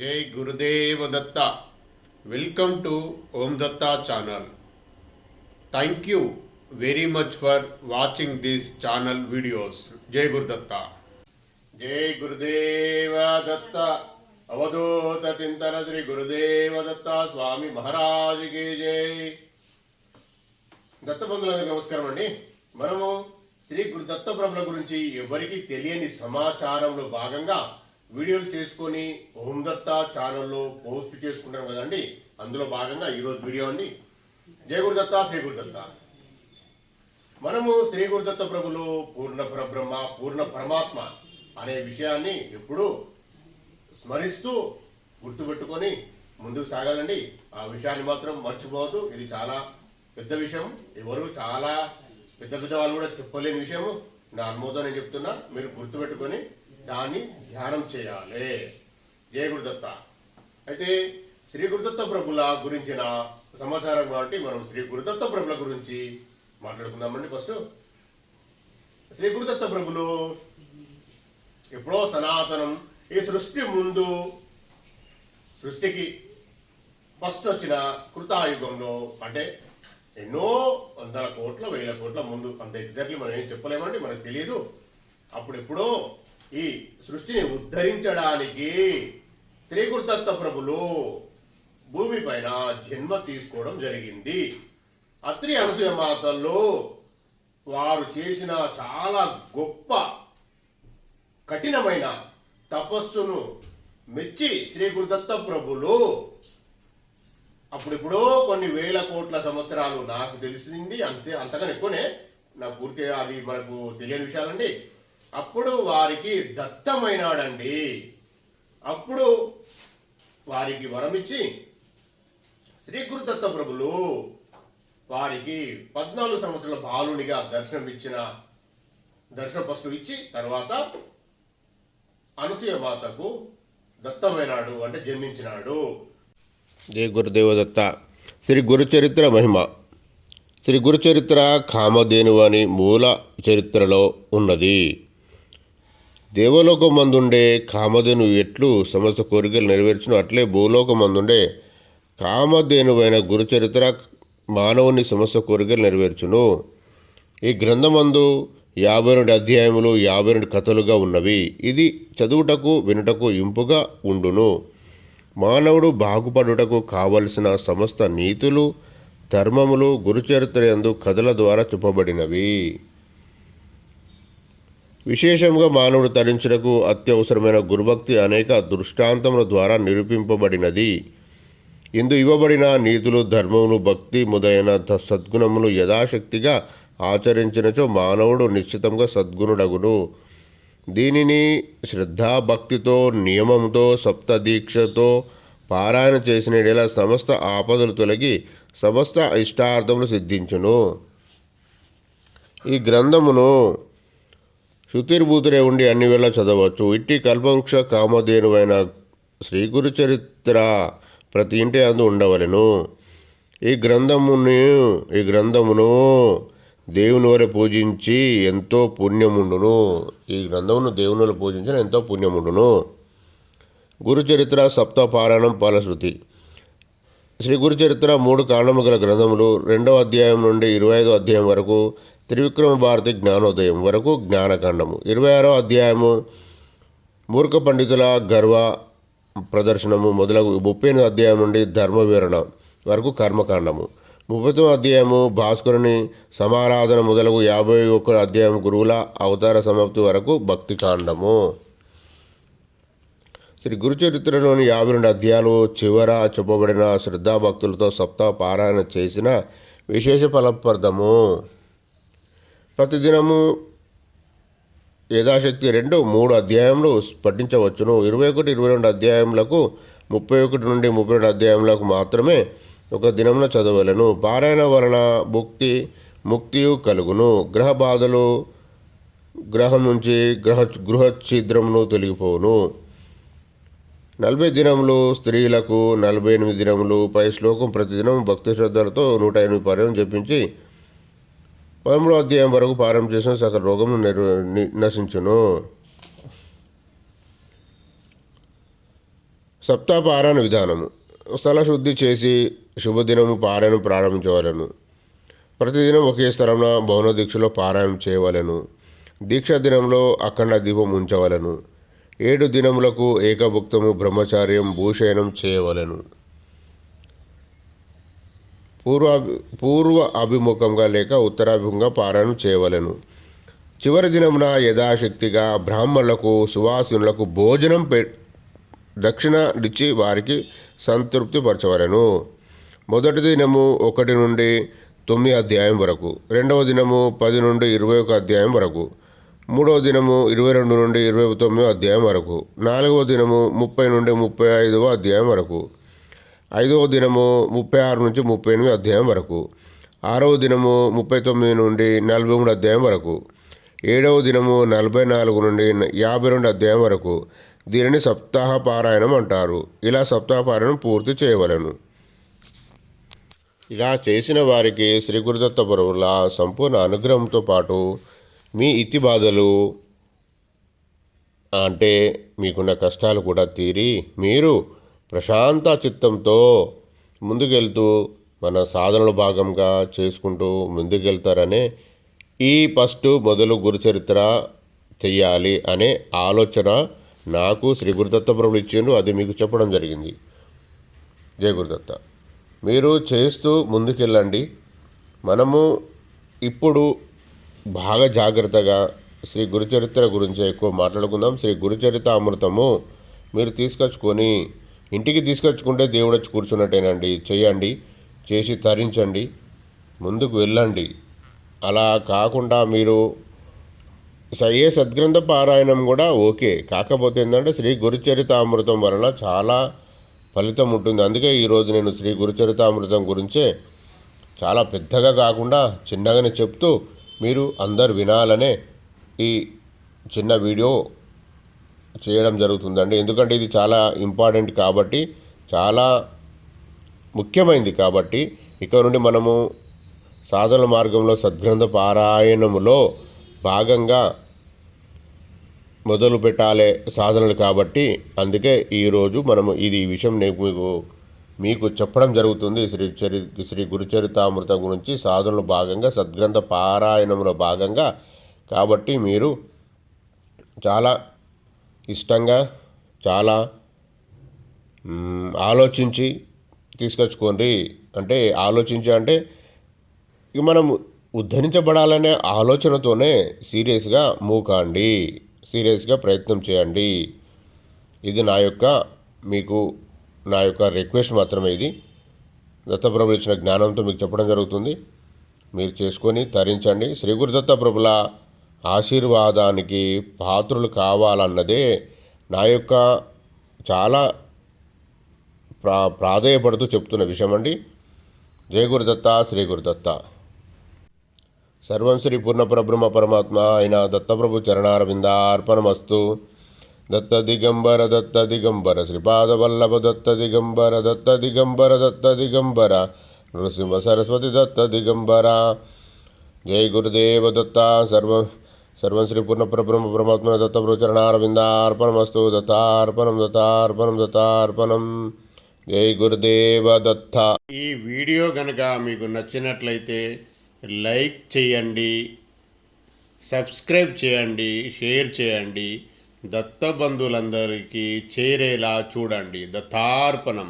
జై Gurudeva Datta. Welcome to Om Datta channel thank you very much for watching this channel videos జై గురుదత్త జై గురుదేవ దత్త అవధూత చింతన శ్రీ గురుదేవ దత్త స్వామి మహారాజుకి జై దత్త దత్తబంధువులందరికీ నమస్కారం అండి. మనము శ్రీ గురుదత్త ప్రభుల గురించి ఎవరికి తెలియని సమాచారంలో భాగంగా వీడియోలు చేసుకొని ఓం ఛానల్లో పోస్ట్ చేసుకుంటాం కదండి. అందులో భాగంగా ఈరోజు వీడియో అండి. జయ గురుదత్త శ్రీ గురుదత్త. మనము శ్రీ గురుదత్త ప్రభులు పూర్ణ పరబ్రహ్మ పూర్ణ పరమాత్మ అనే విషయాన్ని ఎప్పుడూ స్మరిస్తూ గుర్తుపెట్టుకొని ముందుకు సాగాలండి. ఆ విషయాన్ని మాత్రం మర్చిపోవద్దు. ఇది చాలా పెద్ద విషయం. ఎవరు చాలా పెద్ద పెద్ద వాళ్ళు కూడా చెప్పలేని విషయము. నా అనుమోదం నేను చెప్తున్నా. మీరు గుర్తుపెట్టుకొని దాన్ని ధ్యానం చేయాలి. జయ గురుదత్త? అయితే శ్రీ గురుదత్త ప్రభుల గురించిన సమాచారం కాబట్టి మనం శ్రీ గురుదత్త ప్రభుల గురించి మాట్లాడుకుందామండి ఫస్ట్. శ్రీ గురుదత్త ప్రభులు ఎప్పుడో సనాతనం ఈ సృష్టి ముందు సృష్టికి ఫస్ట్ వచ్చిన కృతాయుగంలో అంటే ఎన్నో వందల కోట్ల వేల కోట్ల ముందు అంత ఎగ్జాక్ట్లీ మనం ఏం చెప్పలేమండి మనకు తెలియదు అప్పుడు ఎప్పుడో ఈ సృష్టిని ఉద్ధరించడానికి శ్రీ గురుదత్త ప్రభులు భూమిపైన జన్మ తీసుకోవడం జరిగింది. అత్రి అనసూయ మాతల్లో వారు చేసిన చాలా గొప్ప కఠినమైన తపస్సును మెచ్చి శ్రీ గురుదత్త ప్రభులు అప్పుడిప్పుడో కొన్ని వేల కోట్ల సంవత్సరాలు నాకు తెలిసింది. అంతే అంతకన్నా ఎక్కువనే. నాకు పూర్తిగా అది మనకు తెలియని విషయాలండి. అప్పుడు వారికి దత్తమైనాడండి. అప్పుడు వారికి వరమిచ్చి శ్రీ గురుదత్త ప్రభులు వారికి పద్నాలుగు సంవత్సరాల బాలునిగా దర్శనం ఇచ్చిన దర్శన ఫస్ట్ ఇచ్చి తర్వాత అనసూయ మాతకు దత్తమైనాడు అంటే జన్మించినాడు. జై గురుదేవదత్త. శ్రీ గురుచరిత్ర మహిమ. శ్రీ గురుచరిత్ర కామధేను అని మూల చరిత్రలో ఉన్నది. దేవలోకం మందుండే కామధేను ఎట్లు సమస్త కోరికలు నెరవేర్చును. అట్లే భూలోకం మందుండే కామధేనువైన గురుచరిత్ర మానవుని సమస్త కోరికలు నెరవేర్చును. ఈ గ్రంథమందు యాభై రెండు అధ్యాయములు యాభై రెండు కథలుగా ఉన్నవి. ఇది చదువుటకు వినుటకు ఇంపుగా ఉండును. మానవుడు బాగుపడుటకు కావలసిన సమస్త నీతులు ధర్మములు గురుచరిత్ర యందు కథల ద్వారా చెప్పబడినవి విశేషంగా మానవుడు తరించుటకు అత్యవసరమైన గురుభక్తి అనేక దృష్టాంతముల ద్వారా నిరూపింపబడినది. ఇందు ఇవ్వబడిన నీతులు ధర్మములు భక్తి మొదలైన సద్గుణములు యథాశక్తిగా ఆచరించినచో మానవుడు నిశ్చితంగా సద్గుణుడగును. దీనిని శ్రద్ధాభక్తితో నియమంతో సప్తదీక్షతో పారాయణ చేసిన సమస్త ఆపదలు తొలగి సమస్త ఇష్టార్థములు సిద్ధించును. ఈ గ్రంథమును శుతిర్భూతుడే ఉండి అన్ని వేళ చదవచ్చు. ఇట్టి కల్పవృక్ష కామధేనువైన శ్రీ గురు చరిత్ర ప్రతి ఇంటి అందు ఉండవలెను. ఈ గ్రంథమును ఈ గ్రంథమును దేవుని వారి పూజించి ఎంతో పుణ్యముండును. ఈ గ్రంథమును దేవుని వారి పూజించిన ఎంతో పుణ్యముండును. గురు చరిత్ర సప్తపారాయణం పాలశృతి శ్రీ గురుచరిత్ర మూడు కాండము గల గ్రంథములు రెండవ అధ్యాయం నుండి ఇరవై ఐదో అధ్యాయం వరకు త్రివిక్రమ భారతి జ్ఞానోదయం వరకు జ్ఞానకాండము. ఇరవై ఆరో అధ్యాయము మూర్ఖ పండితుల గర్వ ప్రదర్శనము మొదలగు ముప్పై ఎనిమిది అధ్యాయం నుండి ధర్మవివరణ వరకు కర్మకాండము. ముప్పై తొమ్మిది అధ్యాయము భాస్కరుని సమారాధన మొదలగు యాభై ఒక్క అధ్యాయం గురువుల అవతార సమాప్తి వరకు భక్తి కాండము శ్రీ గురుచరిత్రలోని యాభై రెండు అధ్యాయాలు చివర చెప్పబడిన శ్రద్ధాభక్తులతో సప్తాహ పారాయణ చేసిన విశేష ఫలప్రదము. ప్రతిదినము యథాశక్తి రెండు మూడు అధ్యాయములు పఠించవచ్చును ఇరవై ఒకటి ఇరవై రెండు అధ్యాయములకు ముప్పై ఒకటి నుండి ముప్పై రెండు అధ్యాయములకు మాత్రమే ఒక దినమున చదవలను. పారాయణ వలన భుక్తి ముక్తియు కలుగును. గ్రహ బాధలు గ్రహం నుంచి గ్రహ గృహ ఛిద్రమును తొలగిపోవును. నలభై దినములు స్త్రీలకు నలభై ఎనిమిది దినములు పై శ్లోకం ప్రతిదినం భక్తి శ్రద్ధలతో నూట ఎనిమిది పర్యం జపించి పదమూడో అధ్యాయం వరకు పారం చేసిన సకల రోగము నిర్వ ని- నశించును. విధానము. స్థల శుద్ధి చేసి శుభదినము పారాయణ ప్రారంభించవలను. ప్రతిదినం ఒకే స్థలంలో భవన దీక్షలో పారాయణం చేయవలెను. దీక్షా దినంలో అఖండ దీపం ఉంచవలెను. ఏడు దినములకు ఏకభుక్తము బ్రహ్మచార్యం భూషయనం చేయవలెను. పూర్వ పూర్వ అభిముఖంగా లేక ఉత్తరాభిముఖంగా పారాయణం చేయవలెను. చివరి దినమున యథాశక్తిగా బ్రాహ్మణులకు సువాసినులకు భోజనం పె దక్షిణ ఇచ్చి వారికి సంతృప్తి పరచవలెను. మొదటి దినము ఒకటి నుండి తొమ్మిది అధ్యాయం వరకు రెండవ దినము పది నుండి ఇరవై ఒక అధ్యాయం వరకు మూడవ దినము ఇరవై రెండు నుండి ఇరవై తొమ్మిదో అధ్యాయం వరకు నాలుగవ దినము ముప్పై నుండి ముప్పై ఐదవ అధ్యాయం వరకు ఐదవ దినము ముప్పై ఆరు నుంచి ముప్పై ఎనిమిది అధ్యాయం వరకు. ఆరవ దినము ముప్పై తొమ్మిది నుండి నలభై మూడు అధ్యాయం వరకు. ఏడవ దినము నలభై నాలుగు నుండి యాభై రెండు అధ్యాయం వరకు. దీనిని సప్తాహ పారాయణం అంటారు. ఇలా సప్తాహ పారాయణం పూర్తి చేయవలెను. ఇలా చేసిన వారికి శ్రీ గురుదత్త పరువుల సంపూర్ణ అనుగ్రహంతో పాటు మీ ఇతి బాధలు అంటే మీకున్న కష్టాలు కూడా తీరి మీరు ప్రశాంత చిత్తంతో ముందుకెళ్తూ మన సాధనలో భాగంగా చేసుకుంటూ ముందుకెళ్తారనే ఈ ఫస్ట్ మొదలు గురుచరిత్ర చెయ్యాలి అనే ఆలోచన నాకు శ్రీ గురుదత్త ప్రభులు ఇచ్చిండ్రు. అది మీకు చెప్పడం జరిగింది. జయ గురుదత్త. మీరు చేస్తూ ముందుకెళ్ళండి. మనము ఇప్పుడు బాగా జాగ్రత్తగా శ్రీ గురుచరిత్ర గురించి ఎక్కువ మాట్లాడుకుందాం. శ్రీ గురుచరిత అమృతము మీరు తీసుకొచ్చుకొని ఇంటికి తీసుకొచ్చుకుంటే దేవుడు వచ్చి కూర్చున్నట్టేనండి. చేయండి చేసి తరించండి ముందుకు వెళ్ళండి. అలా కాకుండా మీరు స- ఏ సద్గ్రంథ పారాయణం కూడా ఓకే. కాకపోతే ఏంటంటే శ్రీ గురుచరితామృతం వలన చాలా ఫలితం ఉంటుంది. అందుకే ఈరోజు నేను శ్రీ గురుచరితామృతం గురించే చాలా పెద్దగా కాకుండా చిన్నగానే చెప్తూ మీరు అందరు వినాలనే ఈ చిన్న వీడియో చేయడం జరుగుతుందండి. ఎందుకంటే ఇది చాలా ఇంపార్టెంట్ కాబట్టి చాలా ముఖ్యమైనది కాబట్టి ఇక్కడ నుండి మనము సాధన మార్గంలో సద్గ్రంథ పారాయణములో భాగంగా మొదలు పెట్టాలే సాధనలు కాబట్టి అందుకే ఈరోజు మనము ఇది ఈ విషయం నేను మీకు మీకు చెప్పడం జరుగుతుంది. శ్రీ చరి శ్రీ గురుచరితామృతం గురించి సాధనలో భాగంగా సద్గ్రంథ పారాయణంలో భాగంగా. కాబట్టి మీరు చాలా ఇష్టంగా చాలా ఆలోచించి తీసుకొచ్చుకోండి. అంటే ఆలోచించి అంటే ఇక మనం ఉద్ధరించబడాలనే ఆలోచనతోనే సీరియస్గా మూవ్ కాండి సీరియస్గా ప్రయత్నం చేయండి. ఇది నా యొక్క మీకు నా యొక్క రిక్వెస్ట్ మాత్రమే ఇది. దత్తప్రభులు ఇచ్చిన జ్ఞానంతో మీకు చెప్పడం జరుగుతుంది. మీరు చేసుకొని తరించండి. శ్రీ గురుదత్త దత్తప్రభుల ఆశీర్వాదానికి పాత్రులు కావాలన్నదే నా యొక్క చాలా ప్రా ప్రాధేయపడుతూ చెప్తున్న విషయం అండి జయ గురుదత్త శ్రీ గురుదత్త. సర్వం శ్రీ పూర్ణపరబ్రహ్మ పరమాత్మ అయిన దత్తప్రభు చరణారవిందార్పణమస్తు. దత్త దిగంబర దత్త దిగంబర శ్రీపాదవల్లభ దత్త దిగంబర దత్త దిగంబర దత్త దిగంబర నృసింహ సరస్వతి దత్త దిగంబర జై గురుదేవ దత్త సర్వం సర్వం శ్రీ పూర్ణపరబ్రహ్మ పరమాత్మ దత్తప్రభు చరణారవిందార్పణమస్తు దత్తార్పణం దత్తార్పణం దత్తార్పణం. జై గురుదేవ దత్త. ఈ వీడియో కనుక మీకు నచ్చినట్లయితే లైక్ చేయండి సబ్స్క్రైబ్ చేయండి షేర్ చేయండి. దత్త బంధువులందరికీ చేరేలా చూడండి. దత్తార్పణం.